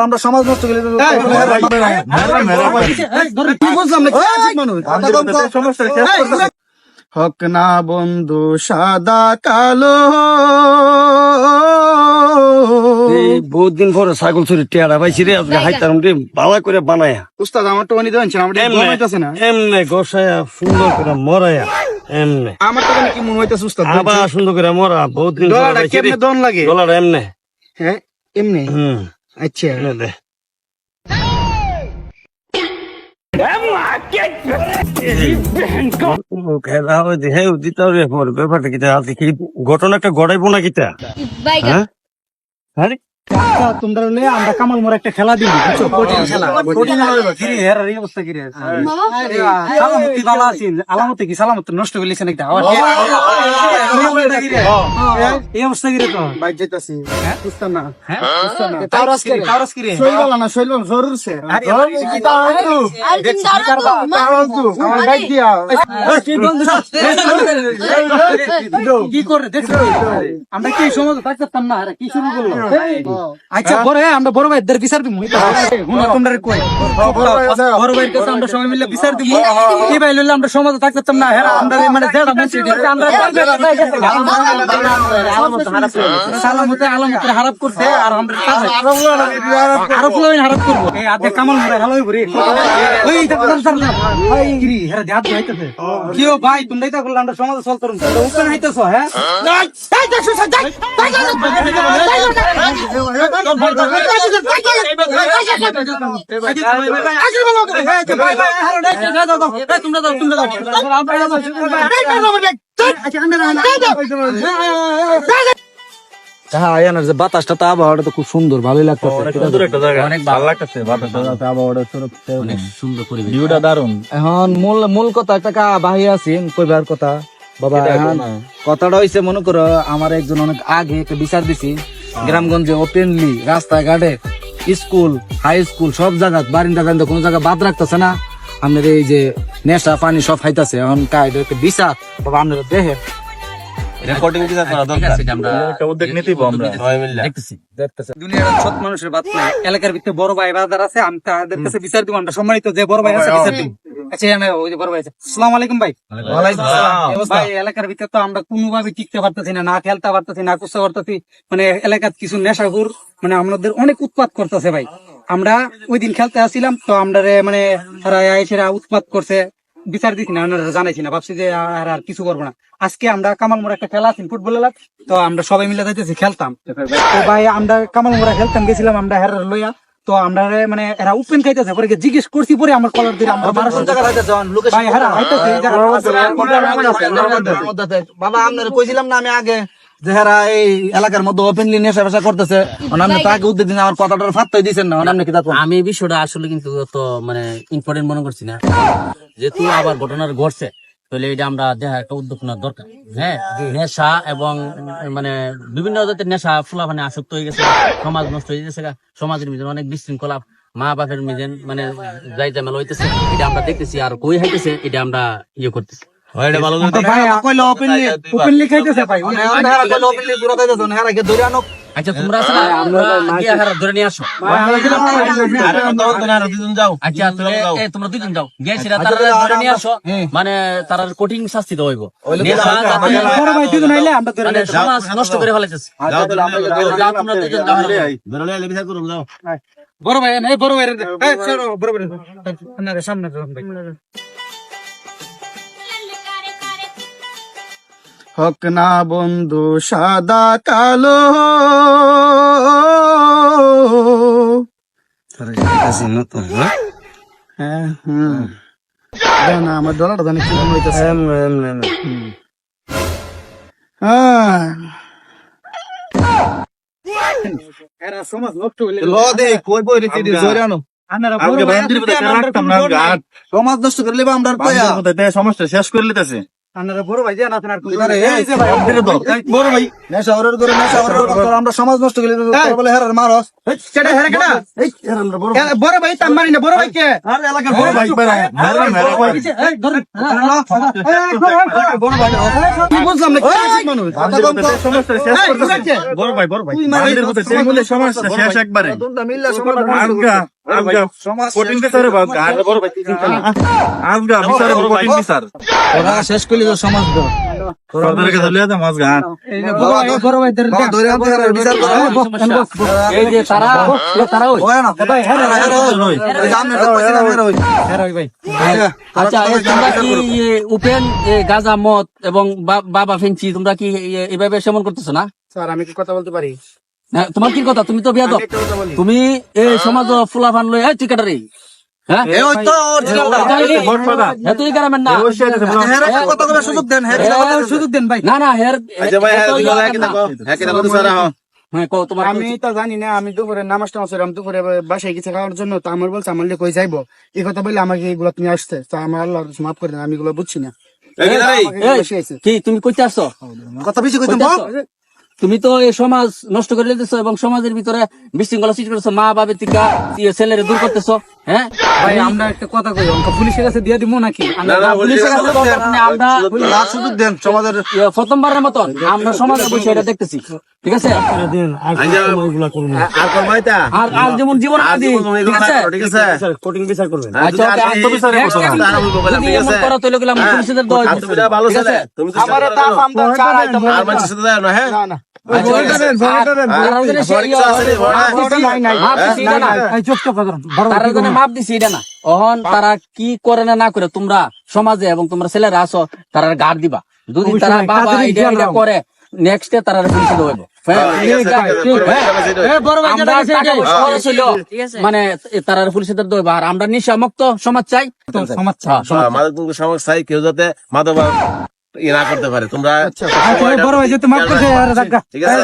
আমরা সমাজ নষ্ট করে কি বুঝলাম না হক না বন্ধু সাদা কালো বহুত দিন পরে ছাগল চুরি টেয়ারা পাইছি রে আজকে হাইতাম রে বালা করে বানায়া। উস্তাদ আমার তো অনি দেন আমার এমনে না। এমনে গোসায়া সুন্দর করে মরায়া এমনে। আমার তো কি মনে হইতাছে উস্তাদ আবার সুন্দর করে মরা বহুত দিন ডলারটা কেমনে দন লাগে? ডলার এমনে। হ্যাঁ এমনি? হুম। আচ্ছা। এমনে দে। খেলা ওই হে দিতে হবে পরে ব্যাপারটা কিটা ঘটনা একটা গড়াইবো না কিটা হ্যাঁ? আরে আচ্ছা, তোমরা হলে আমরা কামাল মোড় একটা খেলা দিই বুঝছ কঠিন খেলা কঠিন কিরে এর এই অবস্থা কিরে সালামতি ভালো আছেন আলামতে কি সালামত নষ্ট করলিছেন একটা আবার এই অবস্থা কিরে তো বাইক যাইতাছি উস্তাদ না হ্যাঁ তাওরাস তাওরাস শৈবাল না শৈবাল জরুর সে আর তুমি দাঁড়াও তো, আমার বাইক দিয়া কি করে দেখছ আমরা কি সমাজ থাকতাম না আরে কি শুরু করল আচ্ছা বড় হ্যাঁ, আমরা বড় ভাইদের বিচার দিব হুনা তোমরা কই বড় ভাইয়ের কাছে আমরা সবাই মিলে বিচার দিব কি ভাই লইলে আমরা সমাজ থাকতাম না হ্যাঁ আমরা মানে যেটা মন সেটা আমরা সালামতে আলামতে হারাপ করছে আর আমরা আরও পুরো হারাপ করব এই কামাল মরে ভালো হইব রে ওই এটা কথা স্যার না ভাই গিরি হ্যাঁ হইতেছে ও ভাই তোমরা এটা করলে আমরা সমাজ চলতে তোমরা উপরে হইতেছো হ্যাঁ হ্যাঁ যে বাতাসটা তা আবহাওয়াটা তো খুব সুন্দর ভালোই লাগতেছে সুন্দর একটা জায়গা অনেক ভালো লাগতেছে আবহাওয়াটা অনেক সুন্দর পরিবেশ ভিউটা দারুণ এখন মূল মূল কথা একটা কা বাহি আছেন কইবার কথা বাবা কথাটা হইছে মনে করো আমার একজন অনেক আগে একটা বিচার দিছি গ্রামগঞ্জে ওপেনলি রাস্তাঘাটে স্কুল হাই স্কুল সব জায়গা বারিন্দা কোনো জায়গা বাদ রাখতেছে না। আপনার এই যে নেশা পানি সব খাইতেছে। এখন কা এটা একটা বিচার বাবা আপনারা দেখে রেকর্ডিং দিতে করা দরকার আমরা উদ্যোগ নিতেই আমরা। দেখতেছি দুনিয়ার সৎ মানুষের বাদ নাই এলাকার ভিতরে বড় ভাই বাজার আছে আমি তাদের কাছে বিচার দিব আমরা সম্মানিত যে বড় ভাই আছে বিচার দিব। আচ্ছা ওই যে বড় ভাই আসসালামু আলাইকুম ভাই। ভাই এলাকার ভিতরে তো আমরা কোনোভাবে টিকতে পারতেছি না না খেলতে পারতেছি না কুস্তা পারতেছি মানে এলাকার কিছু নেশাখুর মানে আমাদের অনেক উৎপাত করতেছে ভাই। আমরা ওই দিন খেলতে আসছিলাম তো আমরা মানে এসেরা উৎপাত করছে। বিচার দিচ্ছি না আমরা জানাইছি না ভাবছি যে আর আর কিছু করব না। আজকে আমরা কামাল মোড়া একটা খেলা আছে ফুটবল খেলা তো আমরা সবাই মিলে যাইতেছি খেলতাম। তো ভাই আমরা কামাল মোড়া খেলতাম গেছিলাম আমরা হের লইয়া। তো আমরা মানে এরা উপেন খাইতেছে পরে জিজ্ঞেস করছি পরে আমার কলার দিলে আমরা মানুষের জায়গা ভাই হেরা হাইতেছে এই জায়গা বাবা আপনার কইছিলাম না আমি আগে যে হেরা এই এলাকার মধ্যে ওপেনলি নেশা ফেশা করতেছে। আপনি তাকে উদ্যোগ দিন আমার কথাটার ফাত্তাই দিচ্ছেন না আপনি কি আমি এই বিষয়টা আসলে কিন্তু মানে ইম্পর্টেন্ট মনে করছি না। যেহেতু আবার ঘটনার ঘটছে তাহলে এটা আমরা দেখা একটা উদ্যোগ নেওয়ার দরকার হ্যাঁ নেশা এবং মানে বিভিন্ন জাতের নেশা ফুলা মানে আসক্ত হয়ে গেছে সমাজ নষ্ট হয়ে গেছে সমাজের মধ্যে অনেক বিশৃঙ্খলা মা বাপের মিজেন মানে যাই জামেল হইতেছে এটা আমরা দেখতেছি আর কই হাইতেছে এটা আমরা ইয়ে করতেছি ভাই কইলো ওপেনলি ওপেনলি খাইতেছে ভাই ওপেনলি পুরো কে ধরে আনো আচ্ছা তোমরা ধরে নিয়ে আসো। আচ্ছা তোমরা দুজন যাও। গেছিরা তারা ধরে নিয়ে আসো। মানে তারা কঠিন শাস্তি দেওয়া হইব। মানে সমাজ নষ্ট করে ফেলাইতেছে তোমরা দুজন যাও। বড় ভাই বড় ভাই বড় ভাই সামনে ভাই। হক না বন্ধু সাদা কালো। হ্যাঁ? হ্যাঁ আমার জানি কি হইতাছে। হ্যাঁ। এরা সমাজ নষ্ট হইলে ল দে কই বই। সমাজ নষ্ট করলে আমরা সমস্যা শেষ করে লিতেছে আপনারা বড় ভাই যে ভাই, বড় ভাই নেশা ওরের করে নেশা ওরের আমরা সমাজ নষ্ট করে বলে হেরার মারস কেডা হেরে কেডা বড় ভাই তাম মারি না বড় ভাই কে আর এলাকার বড় ভাই বড় ভাই কি বুঝলাম না কি মানুষ কথা কম তো এই, তোরা কে? বড় ভাই বড় ভাই সমস্যা শেষ একবারে শেষ করলি সমাজ উপেন এ, গাঁজা মদ এবং বাবা ফেঞ্চি তোমরা কি এভাবে সেমন করতেছো না? স্যার আমি কি কথা বলতে পারি? তোমার কি কথা? তুমি তো বিয়া দাও তুমি এই সমাজ ফুলা ফান লই এই হ্যাঁ হ্যাঁ, হ্যাঁ, হ্যাঁ। হ্যাঁ তোমার আমি তো জানি না আমি দুপুরে নামাজ টামাজ দুপুরে বাসায় গেছে খাওয়ার জন্য তো আমার বলছে আমার কই যাইবো? এই কথা বলে আমাকে এগুলো তুমি আসছে তো আমার আল্লাহ মাফ করে দেন আমি এগুলো বুঝছি না। শিখাইছে। কি তুমি কইতে আসছো কথা বেশি কইতে? তুমি তো এই সমাজ নষ্ট করে দিতেছো এবং সমাজের ভিতরে বিশৃঙ্খলা সৃষ্টি করছ মা বাবা টিকা ছেলেরে দূর করতেছো হ্যাঁ? ভাই আমরা একটা কথা কই অঙ্ক পুলিশের কাছে দিয়ে দিব নাকি? আমরা পুলিশের কাছে আমরা সুযোগ দেন সমাজের ইয়ে, প্রথমবারের মতন আমরা সমাজে বসে এটা দেখতেছি ঠিক আছে? আর আর যেমন জীবন আদি ঠিক আছে? কঠিন বিচার করবেন। আচ্ছা ওকে আত্মবিশ্বাসের কথা। করো তাহলে গেলাম পুলিশের দল। ভালো ছেলে। আমার তাপ আমরা চার আইটেম আর মানুষ না হ্যাঁ? না না। মাপ দিছি, এটা না। অহন তারা কি করে না না করে তোমরা সমাজে এবং তোমরা ছেলেরা আসো তারা গাড় দিবা। যদি তারা বাবা এটা করে নেক্সট ডে তারা পুলিশে দেবো মানে তারা পুলিশে দেবো আর আমরা নিশা মুক্ত সমাজ চাই সমাজ হ্যাঁ, চাই। কেউ যাতে মাদক ই করতে পারে তোমরা আচ্ছা বড় ভাই যেতে মাফ ঠিক আছে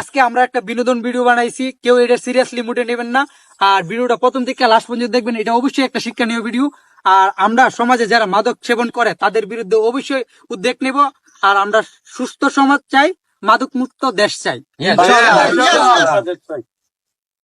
আজকে আমরা একটা বিনোদন ভিডিও বানাইছি কেউ এটা সিরিয়াসলি মুটে নেবেন না আর ভিডিওটা প্রথম থেকে লাস্ট পর্যন্ত দেখবেন এটা অবশ্যই একটা শিক্ষণীয় ভিডিও আর আমরা সমাজে যারা মাদক সেবন করে তাদের বিরুদ্ধে অবশ্যই উদ্যোগ নেব আর আমরা সুস্থ সমাজ চাই মাদক মুক্ত দেশ চাই.